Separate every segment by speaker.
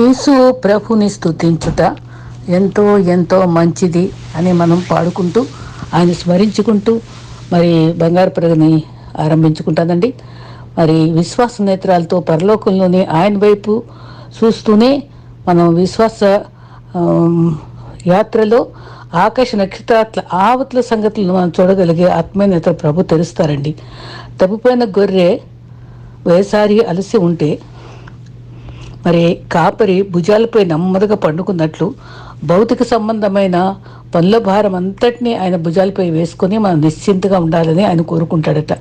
Speaker 1: యేసు ప్రభుని స్థుతించుట ఎంతో ఎంతో మంచిది అని మనం పాడుకుంటూ ఆయన స్మరించుకుంటూ మరి బంగారు ప్రగని ఆరంభించుకుంటానండి. మరి విశ్వాస నేత్రాలతో పరలోకంలోని ఆయన వైపు చూస్తూనే మనం విశ్వాస యాత్రలో ఆకాశ నక్షత్రాల ఆవతుల సంగతులను మనం చూడగలిగే ఆత్మీయత ప్రభు తెరుస్తారండి. తప్పిపోయిన గొర్రె వేసారి అలసి ఉంటే మరి కాపరి భుజాలపై నెమ్మదిగా పండుకున్నట్లు భౌతిక సంబంధమైన పనుల భారం అంతటినీ ఆయన భుజాలపై వేసుకొని మనం నిశ్చింతగా ఉండాలని ఆయన కోరుకుంటాడట.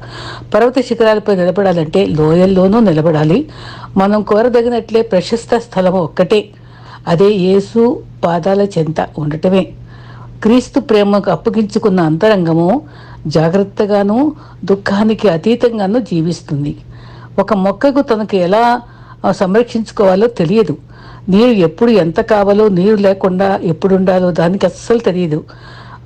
Speaker 1: పర్వత శిఖరాలపై నిలబడాలంటే లోయల్లోనూ నిలబడాలి. మనం కోరదగినట్లే ప్రశస్త స్థలం ఒక్కటే. అదే యేసు పాదాల చెంత ఉండటమే. క్రీస్తు ప్రేమకు అప్పగించుకున్న అంతరంగము జాగ్రత్తగాను దుఃఖానికి అతీతంగాను జీవిస్తుంది. ఒక మొక్కకు తనకు ఎలా సంరక్షించుకోవాలో తెలియదు. నీరు ఎప్పుడు ఎంత కావాలో నీరు లేకుండా ఎప్పుడు ఉండాలో దానికి అస్సలు తెలియదు.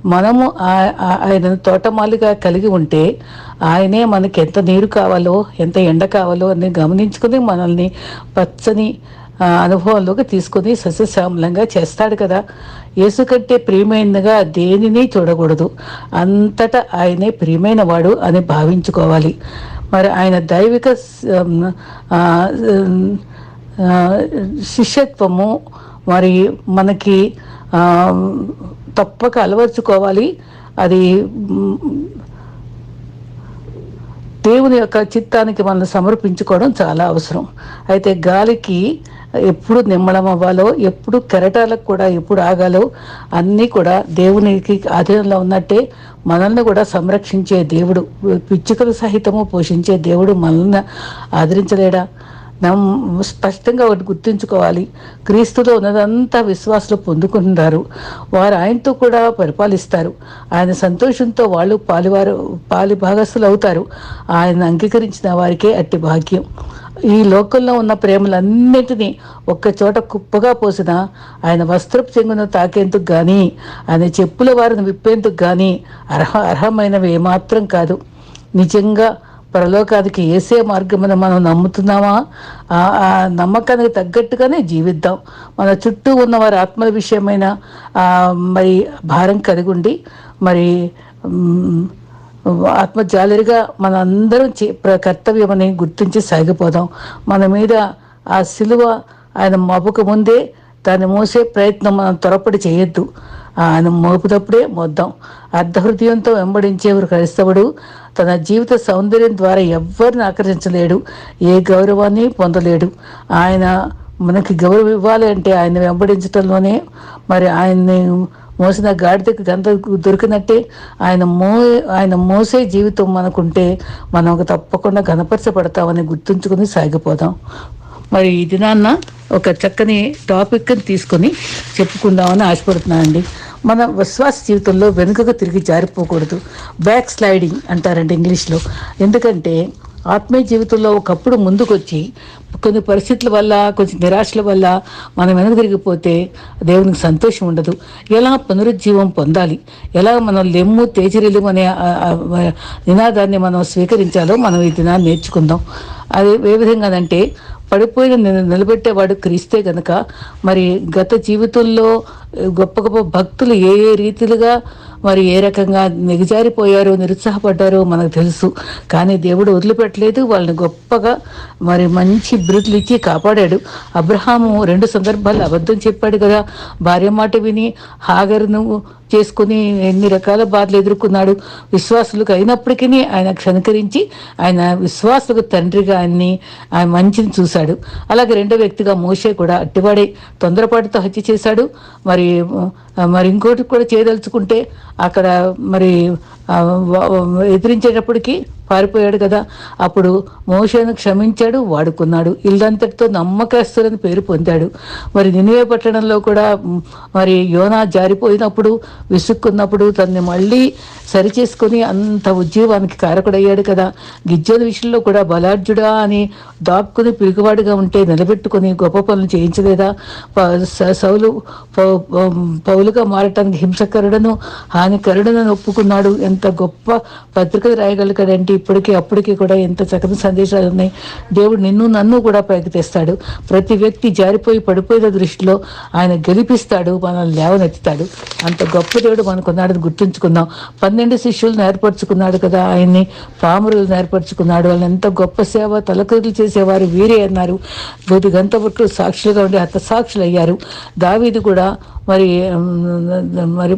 Speaker 1: మనము ఆ- ఆయనను తోటమాలిగా కలిగి ఉంటే ఆయనే మనకి ఎంత నీరు కావాలో ఎంత ఎండ కావాలో అని గమనించుకుని మనల్ని పచ్చని అనుభవంలోకి తీసుకొని సస్యశ్యామలంగా చేస్తాడు కదా. యేసు ప్రియమైనగా దేనిని చూడకూడదు. అంతటా ఆయనే ప్రియమైన వాడు అని భావించుకోవాలి. మరి ఆయన దైవిక శిష్యత్వము మరి మనకి తప్పక అలవర్చుకోవాలి. అది దేవుని యొక్క చిత్తానికి మనం సమర్పించుకోవడం చాలా అవసరం. అయితే గాలికి ఎప్పుడు నిమ్మడం అవ్వాలో ఎప్పుడు కెరటాలకు కూడా ఎప్పుడు ఆగాలో అన్నీ కూడా దేవునికి ఆధీనంలో ఉన్నట్టే మనల్ని కూడా సంరక్షించే దేవుడు పిచ్చుకలు సహితము పోషించే దేవుడు మనల్ని ఆదరించలేడా? స్పష్టంగా ఒకటి గుర్తుంచుకోవాలి. క్రీస్తులో ఉన్నదంతా విశ్వాసులు పొందుకుంటున్నారు. వారు ఆయనతో కూడా పరిపాలిస్తారు. ఆయన సంతోషంతో వాళ్ళు పాలివారు పాలి భాగస్థులు అవుతారు. ఆయన అంగీకరించిన వారికే అట్టి భాగ్యం. ఈ లోకంలో ఉన్న ప్రేమలన్నిటినీ ఒక్క చోట కుప్పగా పోసిన ఆయన వస్త్రపు చెంగును తాకేందుకు కానీ ఆయన చెప్పుల వారిని విప్పేందుకు కానీ అర్హ అర్హమైనవి ఏమాత్రం కాదు. నిజంగా పరలోకానికి ఏసే మార్గమున మనం నమ్ముతున్నామా? ఆ నమ్మకానికి తగ్గట్టుగానే జీవిద్దాం. మన చుట్టూ ఉన్న వారి ఆత్మల విషయమైన మరి భారం కలిగి ఉండి మరి ఆత్మ జాలరిగా మన అందరం చే ప్ర- కర్తవ్యమని గుర్తించి సాగిపోదాం. మన మీద ఆ సిలువ ఆయన మబ్బుకు ముందే దాన్ని మోసే ప్రయత్నం మనం త్వరపడి చేయొద్దు. ఆయన మోపుతప్పుడే మోద్దాం అర్ధహృదయంతో వెంబడించేవారు క్రైస్తవుడు తన జీవిత సౌందర్యం ద్వారా ఎవ్వరిని ఆకర్షించలేడు ఏ గౌరవాన్ని పొందలేడు. ఆయన మనకి గౌరవం ఇవ్వాలి అంటే ఆయన వెంబడించడంలోనే మరి ఆయన్ని మోసిన గాడిదకి గంత దొరికినట్టే ఆయన మో ఆయన మోసే జీవితం మనకుంటే మనం ఒక తప్పకుండా గణపరచబడతామని గుర్తుంచుకుని సాగిపోదాం. మరి ఈ దినాన్న ఒక చక్కని టాపిక్ని తీసుకొని చెప్పుకుందామని ఆశపడుతున్నానండి. మన విశ్వాస జీవితంలో వెనుకకు తిరిగి జారిపోకూడదు. బ్యాక్ స్లైడింగ్ అంటారండి ఇంగ్లీష్లో. ఎందుకంటే ఆత్మీయ జీవితంలో ఒకప్పుడు ముందుకొచ్చి కొన్ని పరిస్థితుల వల్ల కొంచెం నిరాశల వల్ల మనం వెనక తిరిగిపోతే దేవునికి సంతోషం ఉండదు. ఎలా పునరుజ్జీవం పొందాలి? ఎలా మనం లెమ్ము తేజరిల్లు అనే నినాదాన్ని మనం స్వీకరించాలో మనం ఈ దినాన్ని నేర్చుకుందాం. అది ఏ విధంగానంటే పడిపోయిన నిలబెట్టేవాడు క్రీస్తే గనక మరి గత జీవితంలో గొప్ప గొప్ప భక్తులు ఏ ఏ రీతిలుగా మరి ఏ రకంగా నిగజారిపోయారో నిరుత్సాహపడ్డారో మనకు తెలుసు. కానీ దేవుడు వదిలిపెట్టలేదు వాళ్ళని గొప్పగా మరి మంచి బిరుదులు ఇచ్చి కాపాడాడు. అబ్రహాము రెండు సందర్భాలు అబద్ధం చెప్పాడు కదా. భార్య మాట విని హాగరును చేసుకుని ఎన్ని రకాల బాధలు ఎదుర్కొన్నాడు విశ్వాసులకు అయినప్పటికీ ఆయన క్షణకరించి ఆయన విశ్వాసులకు తండ్రిగా ఆయన్ని ఆయన మంచిని చూశాడు. అలాగే రెండో వ్యక్తిగా మోషే కూడా అట్టివాడే తొందరపాటుతో హత్య చేశాడు. మరి మరి ఇంకోటి కూడా చేయదలుచుకుంటే అక్కడ మరి ఎదిరించేటప్పటికి పారిపోయాడు కదా. అప్పుడు మోషేను క్షమించాడు వాడుకున్నాడు. ఇల్లంతటితో నమ్మకస్తులని పేరు పొందాడు. మరి నినివే పట్టణంలో కూడా మరి యోనా జారిపోయినప్పుడు విసుక్కున్నప్పుడు తనని మళ్ళీ సరిచేసుకుని అంత ఉద్యోగానికి కారకుడయ్యాడు కదా. గిజ్జల విషయంలో కూడా బలార్జుడా అని దాక్కుని పిరుగువాడిగా ఉంటే నిలబెట్టుకుని గొప్ప పనులు చేయించలేదా? స- సౌలు పౌలుగా మారటానికి హింసకరుడను హానికరుడను ఒప్పుకున్నాడు. ఎంత గొప్ప పత్రికలు రాయగలిగాడంటే ఇప్పటికీ అప్పటికి కూడా ఎంత చక్కని సందేశాలు ఉన్నాయి. దేవుడు నిన్ను నన్ను కూడా పైకి తెస్తాడు. ప్రతి వ్యక్తి జారిపోయి పడిపోయిన దృష్టిలో ఆయన గెలిపిస్తాడు మనల్ని లేవనెత్తుతాడు. అంత గొప్ప దేవుడు మనకున్నాడని గుర్తుంచుకుందాం. పన్నెండు శిష్యులను ఏర్పరచుకున్నాడు కదా ఆయన్ని పామురులు ఏర్పరచుకున్నాడు. వాళ్ళని ఎంత గొప్ప సేవ తలకరులు చేసేవారు వీరే అన్నారు. వీరి గంత పుట్టు సాక్షులుగా ఉండి హత సాక్షులు అయ్యారు దావీది కూడా మరి మరి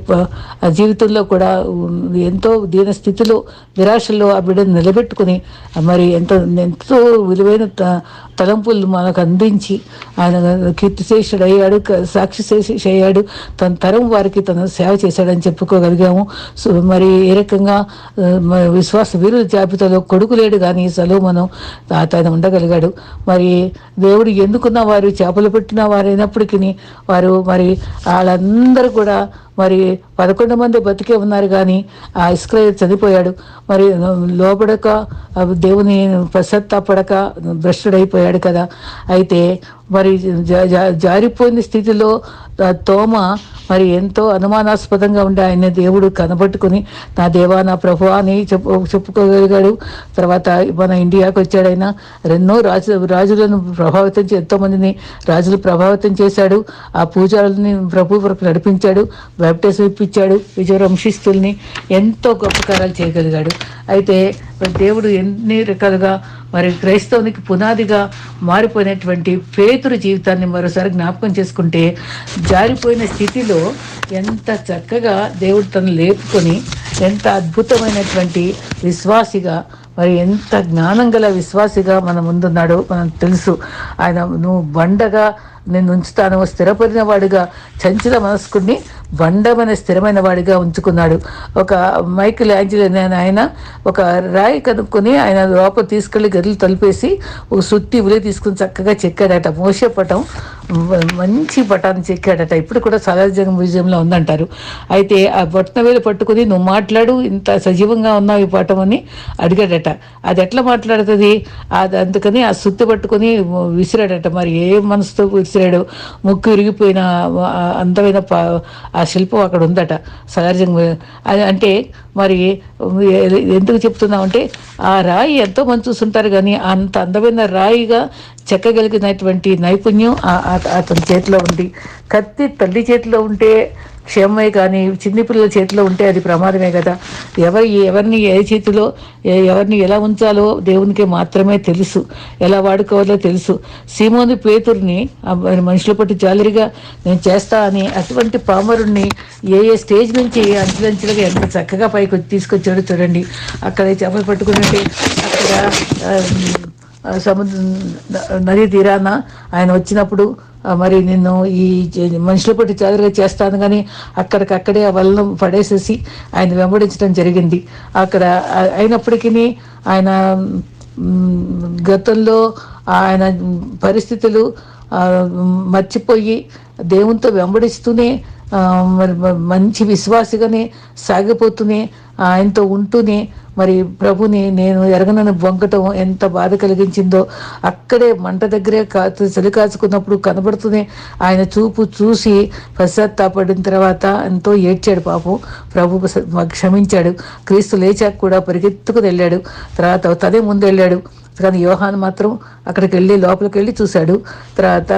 Speaker 1: జీవితంలో కూడా ఎంతో దీన స్థితిలో నిరాశల్లో ఆ బిడ్డను నిలబెట్టుకుని మరి ఎంత ఎంతో విలువైన త- తలంపులు మనకు అందించి ఆయన కీర్తిశేషుడు అయ్యాడు సాక్షి శేష అయ్యాడు తన తరం వారికి తన సేవ చేశాడని చెప్పుకోగలిగాము. సో మరి ఏ రకంగా విశ్వాస వీరుల జాబితాలో కొడుకు లేడు కానీ సలోమను తను ఉండగలిగాడు. మరి దేవుడు ఎందుకున్న వారు చేపలు పెట్టిన వారైనప్పటికీ వారు మరి వాళ్ళందరూ కూడా మరి పదకొండు మంది బతికే ఉన్నారు కానీ ఆ ఇస్క్రయ చనిపోయాడు. మరి లోపడక దేవుని పశ్చాత్తాపడక భ్రష్టుడైపోయాడు కదా. అయితే మరి జారిపోయిన స్థితిలో తోమ మరి ఎంతో అనుమానాస్పదంగా ఉండే ఆయన దేవుడు కనబట్టుకుని నా దేవా నా ప్రభు అని చెప్పు చెప్పుకోగలిగాడు. తర్వాత మన ఇండియాకు వచ్చాడు ఆయన. ఎన్నో రాజు రాజులను ప్రభావితం చే ఎంతో మందిని రాజులు ప్రభావితం చేశాడు. ఆ పూజారులని ప్రభు వరకు నడిపించాడు. బ్యాప్టైజ్ ఇప్పించాడు విజయవంశిస్తుల్ని ఎంతో గొప్ప కార్యాలు చేయగలిగాడు. అయితే దేవుడు ఎన్ని రకాలుగా మరి క్రైస్తవునికి పునాదిగా మారిపోయినటువంటి పేతురు జీవితాన్ని మరోసారి జ్ఞాపకం చేసుకుంటే జారిపోయిన స్థితిలో ఎంత చక్కగా దేవుడు తను లేపుకొని ఎంత అద్భుతమైనటువంటి విశ్వాసిగా మరి ఎంత జ్ఞానం గల విశ్వాసిగా మన ముందున్నాడో మనకు తెలుసు. ఆయన నువ్వు బండగా నేను ఉంచుతాను స్థిరపడిన వాడిగా చంచల మనస్కుని బండమైన స్థిరమైన వాడిగా ఉంచుకున్నాడు. ఒక మైకిల్ యాంజిల్ అనే ఆయన ఒక రాయి కనుక్కొని ఆయన లోపల తీసుకెళ్ళి గదిలు తలిపేసి ఒక సుత్తి ఉలి తీసుకుని చక్కగా చెక్కాడట. మోసే పటం మంచి పటాన్ని చెక్కాడట. ఇప్పుడు కూడా సాలార్జంగ మ్యూజియంలో ఉందంటారు. అయితే ఆ బొట్టనవేలు పట్టుకుని నువ్వు మాట్లాడు ఇంత సజీవంగా ఉన్నావు ఈ పటం అని అడిగాడట. అది ఎట్లా మాట్లాడుతుంది? అది అందుకని ఆ సుత్తి పట్టుకొని విసిరాడట. మరి ఏ మనసుతో విసిరాడు ముక్కు విరిగిపోయిన అందమైన ఆ శిల్పం అక్కడ ఉందట సాలార్జంగ అది అంటే మరి ఎందుకు చెప్తున్నామంటే ఆ రాయి ఎంతో మంది చూస్తుంటారు కానీ అంత అందమైన రాయిగా చెక్కగలిగినటువంటి నైపుణ్యం అతని చేతిలో ఉంది. కత్తి తల్లి చేతిలో ఉంటే క్షేమమే కానీ చిన్ని పిల్లల చేతిలో ఉంటే అది ప్రమాదమే కదా. ఎవరి ఎవరిని ఏ చేతిలో ఎవరిని ఎలా ఉంచాలో దేవునికి మాత్రమే తెలుసు. ఎలా వాడుకోవాలో తెలుసు. సీమోని పేతుర్ని మనుషుల పట్టు జాలరిగా నేను చేస్తా అని అటువంటి పామరుణ్ణి ఏ ఏ స్టేజ్ నుంచి అంచులంచులుగా ఎంత చక్కగా పైకి తీసుకొచ్చాడో చూడండి. అక్కడ చేపలు పట్టుకున్నట్టే అక్కడ సముద్ర నదీ తీరాన ఆయన వచ్చినప్పుడు మరి నిన్ను ఈ మనుషుల పట్టి జాగ్రత్తగా చేస్తాను కానీ అక్కడికక్కడే ఆ వలన పడేసేసి ఆయన వెంబడించడం జరిగింది. అక్కడ అయినప్పటికీ ఆయన గతంలో ఆయన పరిస్థితులు మర్చిపోయి దేవునితో వెంబడిస్తూనే మరి మంచి విశ్వాసిగానే సాగిపోతూనే ఆయనతో ఉంటూనే మరి ప్రభుని నేను ఎరగనని బొంకటం ఎంత బాధ కలిగించిందో అక్కడే మంట దగ్గరే కా చలి కాచుకున్నప్పుడు కనబడుతూనే ఆయన చూపు చూసి పశ్చాత్తాపడిన తర్వాత ఎంతో ఏడ్చాడు పాపం. ప్రభు క్షమించాడు. క్రీస్తు లేచాక కూడా పరిగెత్తుకుని వెళ్ళాడు. తర్వాత తనే ముందు వెళ్ళాడు కానీ యోహాన్ మాత్రం అక్కడికి వెళ్ళి లోపలికి వెళ్ళి చూశాడు. తర్వాత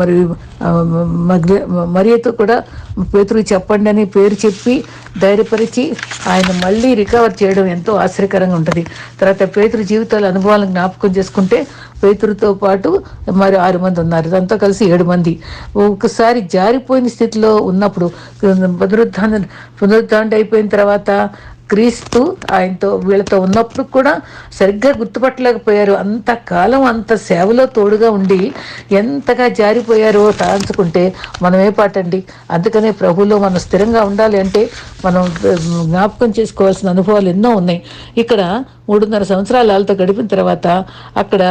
Speaker 1: మరి మరియతో కూడా పేతురు చెప్పండి అని పేరు చెప్పి ధైర్యపరిచి ఆయన మళ్ళీ రికవర్ చేయడం ఎంతో ఆశ్చర్యకరంగా ఉంటుంది. తర్వాత పేతురు జీవితాల అనుభవాలను జ్ఞాపకం చేసుకుంటే పేతురుతో పాటు మరి ఆరు మంది ఉన్నారు. ఇదంతా కలిసి ఏడు మంది. ఒకసారి జారిపోయిన స్థితిలో ఉన్నప్పుడు పునరుద్ధాన పునరుద్ధాండ అయిపోయిన తర్వాత క్రీస్తు ఆయనతో వీళ్ళతో ఉన్నప్పుడు కూడా సరిగ్గా గుర్తుపట్టలేకపోయారు. అంత కాలం అంత సేవలో తోడుగా ఉండి ఎంతగా జారిపోయారో తలంచుకుంటే మనం ఏ పాటండి. అందుకనే ప్రభులో మనం స్థిరంగా ఉండాలి అంటే మనం జ్ఞాపకం చేసుకోవాల్సిన అనుభవాలు ఎన్నో ఉన్నాయి. ఇక్కడ మూడున్నర సంవత్సరాలు వాళ్ళతో గడిపిన తర్వాత అక్కడ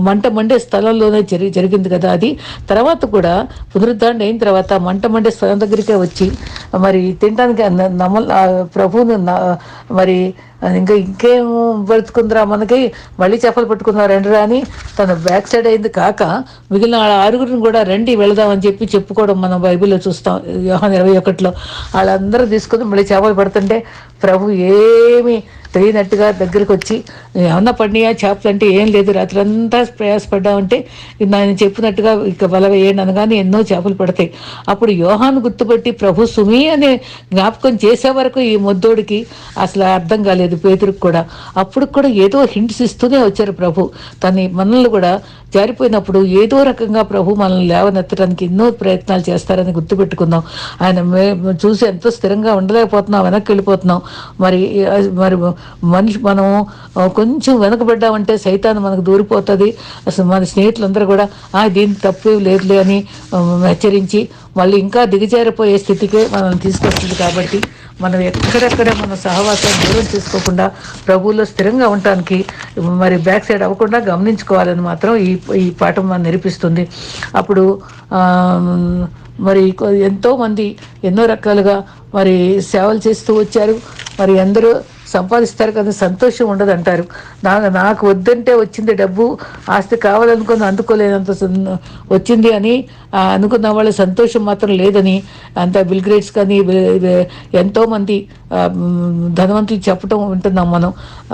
Speaker 1: మంట మండే స్థలంలోనే జరి జరిగింది కదా అది. తర్వాత కూడా పునరుద్ధరణ అయిన తర్వాత మంట మండే స్థలం దగ్గరికే వచ్చి మరి తినడానికి నమ్మ నమల ప్రభువును న- మరి ఇంకా ఇంకేం బ్రతుకుందిరా మనకి మళ్ళీ చేపలు పట్టుకున్నారు రండి అని తన బ్యాక్ సైడ్ అయింది కాక మిగిలిన ఆరుగురిని కూడా రండి వెళదామని చెప్పి చెప్పుకోవడం మనం బైబిల్లో చూస్తాం యోహాన్ ఇరవై ఒకటిలో. వాళ్ళందరూ తీసుకుని మళ్ళీ చేపలు పడుతుంటే ప్రభు ఏమి తెలియనట్టుగా దగ్గరికి వచ్చి ఏమన్నా పడినాయా చేపలు అంటే ఏం లేదు రాత్రంతా ప్రయాసపడ్డామంటే నేను చెప్పినట్టుగా ఇక వల వేయండి అనగానే ఎన్నో చేపలు పడతాయి. అప్పుడు యోహాను గుర్తుపట్టి ప్రభు సుమి అనే జ్ఞాపకం చేసే వరకు ఈ మొద్దోడికి అసలు అర్థం కాలేదు. పేతురికి కూడా. అప్పుడు కూడా ఏదో హింట్స్ ఇస్తూనే వచ్చారు ప్రభు. తన మనల్ని కూడా జారిపోయినప్పుడు ఏదో రకంగా ప్రభు మనల్ని లేవనెత్తడానికి ఎన్నో ప్రయత్నాలు చేస్తారని గుర్తుపెట్టుకుందాం. ఆయన మేము చూసి ఎంతో స్థిరంగా ఉండలేకపోతున్నాం వెనక్కి వెళ్ళిపోతున్నాం. మరి మరి మనిషి మనం కొంచెం వెనకబడ్డామంటే సైతాన్ని మనకు దూరిపోతుంది. అసలు మన స్నేహితులందరూ కూడా ఆ దీని తప్పు లేదులే అని హెచ్చరించి మళ్ళీ ఇంకా దిగజారిపోయే స్థితికే మనం తీసుకొస్తుంది కాబట్టి మనం ఎక్కడెక్కడ మన సహవాసాన్ని దూరం చేసుకోకుండా ప్రభువులో స్థిరంగా ఉండటానికి మరి బ్యాక్ సైడ్ అవ్వకుండా గమనించుకోవాలని మాత్రం ఈ ఈ పాఠం మనం నేర్పిస్తుంది. అప్పుడు మరి ఎంతోమంది ఎన్నో రకాలుగా మరి సేవలు చేస్తూ వచ్చారు. మరి అందరూ సంపాదిస్తారు కదా సంతోషం ఉండదు అంటారు నా నాకు వద్దంటే వచ్చింది డబ్బు ఆస్తి కావాలనుకుని అందుకోలేనంత వచ్చింది అని అనుకున్న వాళ్ళ సంతోషం మాత్రం లేదని అంత బిల్ గ్రేట్స్ కానీ ఎంతోమంది ధనవంతులు చెప్పటం వింటున్నాం మనం.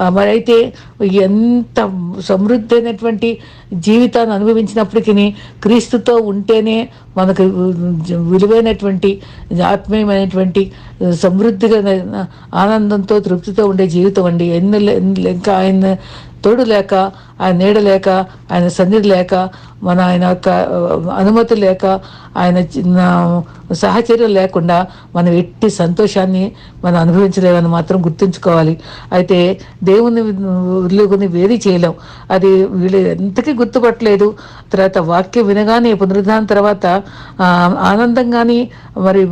Speaker 1: మరి అయితే ఎంత సమృద్ధి అయినటువంటి జీవితాన్ని అనుభవించినప్పటికీ క్రీస్తుతో ఉంటేనే మనకు విలువైనటువంటి ఆత్మీయమైనటువంటి సమృద్ధిగా ఆనందంతో తృప్తితో ఉండే జీవితం అండి. ఎన్ని- ఇంకా ఆయన తోడు లేక ఆయన నీడ లేక ఆయన సన్నిధి లేక మన ఆయన యొక్క అనుమతి లేక ఆయన చిన్న సహచర్యం లేకుండా మనం ఎట్టి సంతోషాన్ని మనం అనుభవించలేమని మాత్రం గుర్తుంచుకోవాలి. అయితే దేవుని ఉల్లుగుని వేది చేయలేం. అది వీళ్ళు ఎంతకీ గుర్తుపట్టలేదు. తర్వాత వాక్యం వినగానే పునరుద్ధానం తర్వాత ఆనందంగాని మరి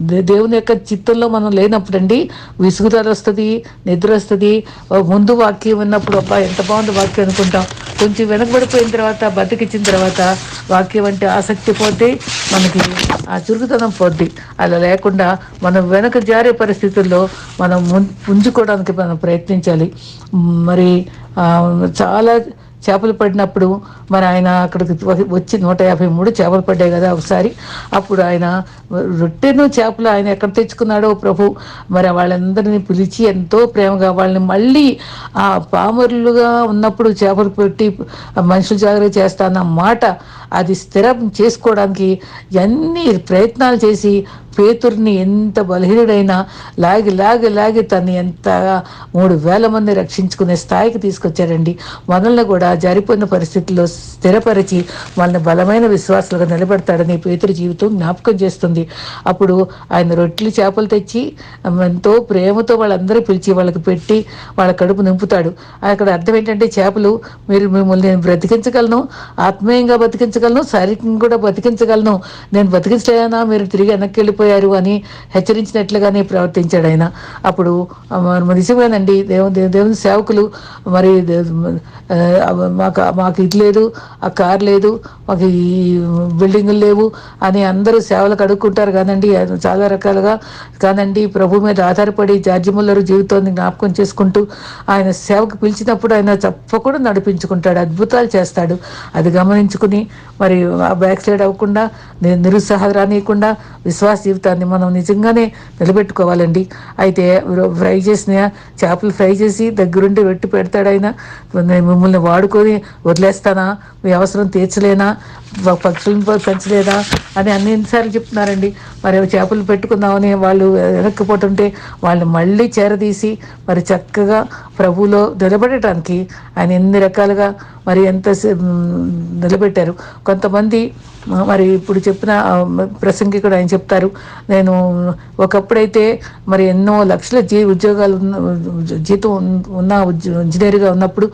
Speaker 1: దేవుని యొక్క చిత్తంలో మనం లేనప్పుడండి విసుగుదల వస్తుంది నిద్ర వస్తుంది ముందు వాక్యం విన్నప్పుడు అబ్బా ఎంత బాగుంది వాక్యం అనుకుంటాం. కొంచెం వెనకబడిపోయిన తర్వాత బతికిచ్చిన తర్వాత వాక్యం అంటే ఆసక్తి పోతే మనకి ఆ చురుకుతనం పోద్ది. అలా లేకుండా మనం వెనక జారే పరిస్థితుల్లో మనం ముం- పుంజుకోవడానికి మనం ప్రయత్నించాలి. మరి చాలా చేపలు పడినప్పుడు మరి ఆయన అక్కడికి వచ్చి నూట యాభై మూడు చేపలు పడ్డాయి కదా ఒకసారి. అప్పుడు ఆయన రొట్టెను చేపలు ఆయన ఎక్కడ తెచ్చుకున్నాడో ప్రభు. మరి వాళ్ళందరినీ పిలిచి ఎంతో ప్రేమగా వాళ్ళని మళ్ళీ ఆ పామరులుగా ఉన్నప్పుడు చేపలు పెట్టి మనుషులు జాగ్రత్త చేస్తాన్న మాట అది స్థిరం చేసుకోవడానికి ఎన్ని ప్రయత్నాలు చేసి పేతుర్ని ఎంత బలహీనుడైనా లాగి లాగి లాగి తను ఎంత మూడు వేల మంది రక్షించుకునే స్థాయికి తీసుకొచ్చారండి మనల్ని కూడా జారిపోయిన పరిస్థితుల్లో స్థిరపరిచి వాళ్ళని బలమైన విశ్వాసాలుగా నిలబెడతాడని పేతురు జీవితం జ్ఞాపకం చేస్తుంది. అప్పుడు ఆయన రొట్టెలు చేపలు తెచ్చి ఎంతో ప్రేమతో వాళ్ళందరూ పిలిచి వాళ్ళకి పెట్టి వాళ్ళ కడుపు నింపుతాడు. అక్కడ అర్థం ఏంటంటే చేపలు మీరు మిమ్మల్ని నేను బ్రతికించగలను ఆత్మీయంగా బతికించగలను శారీరకంగా కూడా బతికించగలను నేను బతికించలేనా మీరు తిరిగి వెనక్కి వెళ్ళిపోయి వెళ్ళిపోయారు అని హెచ్చరించినట్లుగానే ప్రవర్తించాడు ఆయన. అప్పుడు మరి నిజమేనండి దేవుని దేవు- దేవుని సేవకులు మరి మాకు మాకు ఇది లేదు ఆ కార్ లేదు మాకు ఈ బిల్డింగులు లేవు అని అందరూ సేవలు కడుక్కుంటారు కానండి. అది చాలా రకాలుగా కానండి ప్రభు మీద ఆధారపడి జార్జి ముల్లరు జీవితాన్ని జ్ఞాపకం చేసుకుంటూ ఆయన సేవకు పిలిచినప్పుడు ఆయన తప్పకుండా నడిపించుకుంటాడు అద్భుతాలు చేస్తాడు. అది గమనించుకుని మరి ఆ బ్యాక్ సైడ్ అవ్వకుండా నిరుత్సాహ నిరుత్సాహం రానియకుండా విశ్వాస జీవితాన్ని మనం నిజంగానే నిలబెట్టుకోవాలండి. అయితే ఫ్రై చేసిన చేపలు ఫ్రై చేసి దగ్గరుండి పెట్టి పెడతాడైనా మిమ్మల్ని వాడుకొని వదిలేస్తానా? మీ అవసరం తీర్చలేనా? పక్షులను పెంచలేదా? అని అన్నిసార్లు చెప్తున్నారండి. మరి చేపలు పెట్టుకుందామని వాళ్ళు వెనక్కిపోతుంటే వాళ్ళు మళ్ళీ చేరదీసి మరి చక్కగా ప్రభువులో నిలబడటానికి ఆయన ఎన్ని రకాలుగా మరి ఎంత నిలబెట్టారు. కొంతమంది మరి ఇప్పుడు చెప్పిన ప్రసంగి కూడా ఆయన చెప్తారు. నేను ఒకప్పుడైతే మరి ఎన్నో లక్షల జీ ఉద్యోగాలు ఉన్న జీతం ఉన్న ఇంజనీర్గా ఉన్నప్పుడు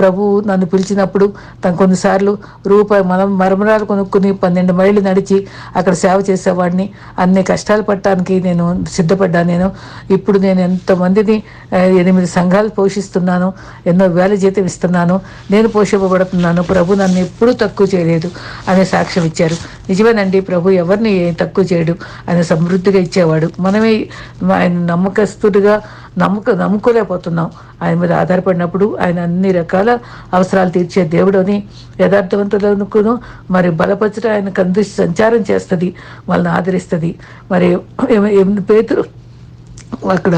Speaker 1: ప్రభు నన్ను పిలిచినప్పుడు తను కొన్నిసార్లు రూపాయి మనం మరమరాలు కొనుక్కుని పన్నెండు మైళ్ళు నడిచి అక్కడ సేవ చేసేవాడిని. అన్ని కష్టాలు పట్టడానికి నేను సిద్ధపడ్డాను నేను. ఇప్పుడు నేను ఎంతమందిని ఎనిమిది సంఘాలు పోషిస్తున్నాను ఎన్నో వేల జీతం ఇస్తున్నాను నేను పోషింపబడుతున్నాను ప్రభు నన్ను ఎప్పుడూ తక్కువ చేయలేదు అనే సాక్ష్యం ఇచ్చారు. నిజమేనండి ప్రభు ఎవరిని తక్కువ చేయడు ఆయన సమృద్ధిగా ఇచ్చేవాడు. మనమే ఆయన నమ్మకస్తుడిగా నమ్మక నమ్ముకోలేకపోతున్నాం. ఆయన మీద ఆధారపడినప్పుడు ఆయన అన్ని రకాల అవసరాలు తీర్చే దేవుడు అని యథార్థవంతులనుకును. మరి బలపరచడం ఆయన కందు సంచారం చేస్తుంది వాళ్ళని ఆదరిస్తుంది. మరి పేతురు అక్కడ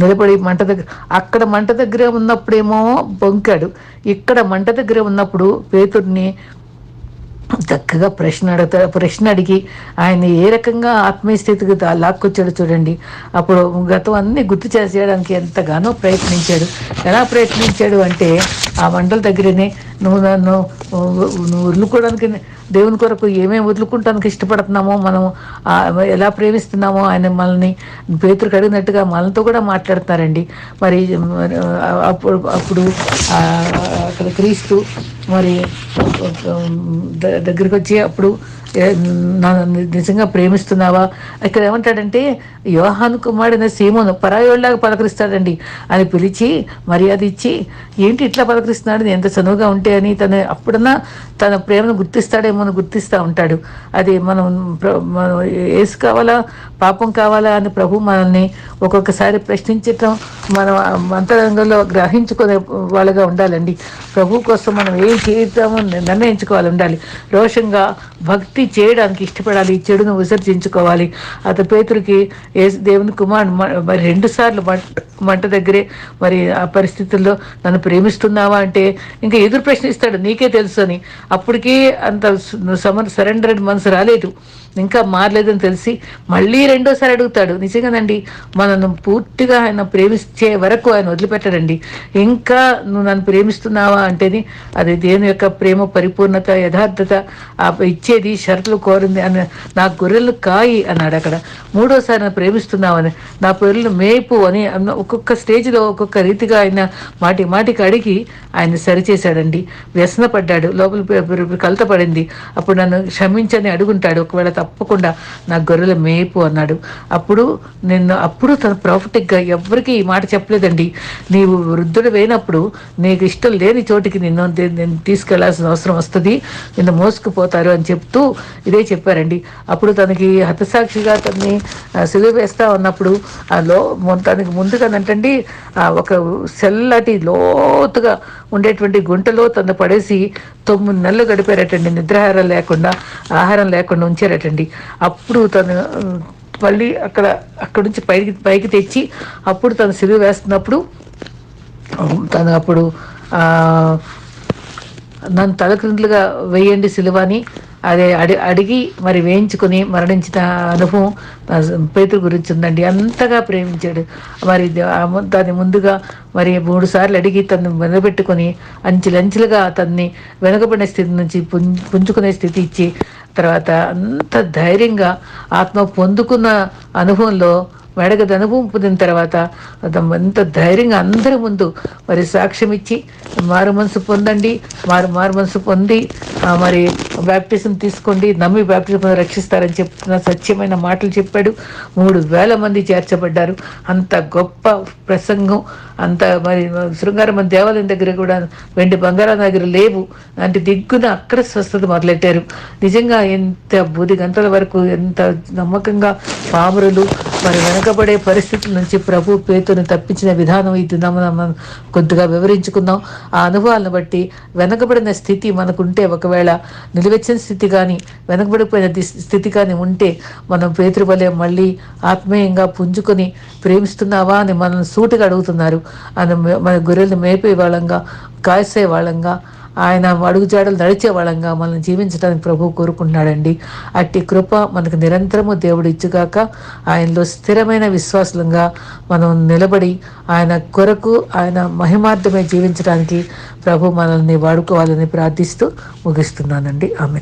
Speaker 1: నిలబడి మంట దగ్గర అక్కడ మంట దగ్గర ఉన్నప్పుడేమో బొంకాడు. ఇక్కడ మంట దగ్గర ఉన్నప్పుడు పేతుడిని చక్కగా ప్రశ్న అడుగుతా ప్రశ్న అడిగి ఆయన ఏ రకంగా ఆత్మీయ స్థితికి లాక్కొచ్చాడు చూడండి. అప్పుడు గతం అన్ని గుర్తు చేసేయడానికి ఎంతగానో ప్రయత్నించాడు. ఎలా ప్రయత్నించాడు అంటే ఆ మండల దగ్గరనే నువ్వు నన్ను నువ్వు వదులుకోవడానికి దేవుని కొరకు ఏమేమి వదులుకుంటానికి ఇష్టపడుతున్నామో మనం ఎలా ప్రేమిస్తున్నామో ఆయన మనల్ని పేతురు కడిగినట్టుగా మనతో కూడా మాట్లాడతారండి మరి అప్పుడు అప్పుడు అక్కడ క్రీస్తు మరి దగ్గరికి వచ్చి అప్పుడు నిజంగా ప్రేమిస్తున్నావా? ఇక్కడ ఏమంటాడంటే యోహాను కుమారుడైన సీమోను పరాయోళ్ళలాగా పలకరిస్తాడండి అని పిలిచి మర్యాద ఇచ్చి ఏంటి ఇట్లా పలకరిస్తున్నాడు? ఎంత చనువుగా ఉంటే అని తను అప్పుడన్నా తన ప్రేమను గుర్తిస్తాడేమో అని గుర్తిస్తూ ఉంటాడు. అది మనం మనం ఏసు కావాలా? పాపం కావాలా? అని ప్రభు మనల్ని ఒక్కొక్కసారి ప్రశ్నించటం మనం అంతరంగంలో గ్రహించుకునే వాళ్ళగా ఉండాలండి. ప్రభు కోసం మనం ఏం చేద్దామో నిర్ణయించుకోవాలి ఉండాలి. రోషంగా భక్తి చేయడానికి ఇష్టపడాలి చెడును విసర్జించుకోవాలి. అతని పేతురికి దేవుని కుమార్ మరి రెండు సార్లు మంట దగ్గరే మరి ఆ పరిస్థితుల్లో నన్ను ప్రేమిస్తున్నావా అంటే ఇంకా ఎదురు ప్రశ్నిస్తాడు నీకే తెలుసు అని. అప్పటికీ అంత సమర్ సరెండర్ మనసు రాలేదు. ఇంకా మారలేదని తెలిసి మళ్ళీ రెండోసారి అడుగుతాడు నిజంగానండి మనను పూర్తిగా ఆయన ప్రేమించే వరకు ఆయన వదిలిపెట్టడండి. ఇంకా నువ్వు నన్ను ప్రేమిస్తున్నావా అంటేని అది దేవుని యొక్క ప్రేమ పరిపూర్ణత యథార్థత ఇచ్చేది షరతులు కోరింది అని నా గొర్రెలు కాయి అన్నాడు అక్కడ. మూడోసారి నన్ను ప్రేమిస్తున్నావని నా గొర్రెలు మేపు అని ఒక్కొక్క స్టేజ్లో ఒక్కొక్క రీతిగా ఆయన మాటి మాటికి అడిగి ఆయన సరిచేశాడండి. వ్యసనపడ్డాడు లోపల కలత పడింది. అప్పుడు నన్ను క్షమించని అడుగుంటాడు ఒకవేళ తప్పకుండా నా గొర్రెల మేపు అన్నాడు. అప్పుడు నిన్ను అప్పుడు తన ప్రాఫిటిక్గా ఎవరికి ఈ మాట చెప్పలేదండి. నీవు వృద్ధుడు పోయినప్పుడు నీకు ఇష్టం లేని చోటికి నిన్ను నేను తీసుకెళ్ళాల్సిన అవసరం వస్తుంది నిన్ను మోసుకుపోతారు అని చెప్తూ ఇదే చెప్పారండి. అప్పుడు తనకి హతసాక్షిగా తనని సిలువ వేస్తా ఉన్నప్పుడు ఆ లో తనకి ముందుగా అంటండి ఒక సెల్లటి లోతుగా ఉండేటువంటి గుంటలో తను పడేసి తొమ్మిది నెలలు గడిపారటండి. నిద్రాహారం లేకుండా ఆహారం లేకుండా ఉంచారటండి. అప్పుడు తను మళ్ళీ అక్కడ అక్కడి నుంచి పైకి పైకి తెచ్చి అప్పుడు తను సిలువ వేస్తున్నప్పుడు తను అప్పుడు నన్ను తలక్రిందులుగా వేయండి సిలువని. అదే అడి అడిగి మరి వేయించుకుని మరణించిన అనుభవం పేతురు గురించి ఉందండి. అంతగా ప్రేమించాడు. మరి దాన్ని ముందుగా మరి మూడు సార్లు అడిగి తను వెనబెట్టుకొని అంచెలంచెలుగా తన్ని వెనకబడిన స్థితి నుంచి పుంజుకునే స్థితి ఇచ్చి తర్వాత అంత ధైర్యంగా ఆత్మ పొందుకున్న అనుభవంలో మెడగది అనుభవం పొందిన తర్వాత ఎంత ధైర్యంగా అందరి ముందు మరి సాక్ష్యం ఇచ్చి మారు మనసు పొందండి మారు మారు మనసు పొంది మరి బ్యాప్టిజం తీసుకోండి నమ్మి బ్యాప్టిజం రక్షిస్తారని చెప్తున్న సత్యమైన మాటలు చెప్పాడు. మూడు వేల మంది చేర్చబడ్డారు. అంత గొప్ప ప్రసంగం అంత మరి శృంగారమ్మ దేవాలయం దగ్గర కూడా వెండి బంగారం దగ్గర లేవు. అంటే దిగ్గున అక్కడ స్వస్థత మొదలెట్టారు. నిజంగా ఎంత బూది గంటల వరకు ఎంత నమ్మకంగా పామురులు మరి వెనక వెనకబడే పరిస్థితుల నుంచి ప్రభు పేతుని తప్పించిన విధానం ఇది. మనం కొద్దిగా వివరించుకుందాం. ఆ అనుభవాలను బట్టి వెనకబడిన స్థితి మనకుంటే ఒకవేళ నిలువెచ్చిన స్థితి కానీ వెనకబడిపోయిన స్థితి కానీ ఉంటే మనం పేతృవలే మళ్ళీ ఆత్మీయంగా పుంజుకొని ప్రేమిస్తున్నావా అని మనల్ని సూటిగా అడుగుతున్నారు. అని మన గొర్రెలను మేపే వాళ్ళంగా కాసే వాళ్ళంగా ఆయన అడుగుజాడలు నడిచే వాళ్ళంగా మనల్ని జీవించడానికి ప్రభు కోరుకుంటున్నాడండి. అట్టి కృప మనకు నిరంతరము దేవుడు ఇచ్చుగాక ఆయనలో స్థిరమైన విశ్వాసంగా మనం నిలబడి ఆయన కొరకు ఆయన మహిమార్థమే జీవించడానికి ప్రభు మనల్ని వాడుకోవాలని ప్రార్థిస్తూ ముగిస్తున్నానండి. ఆమె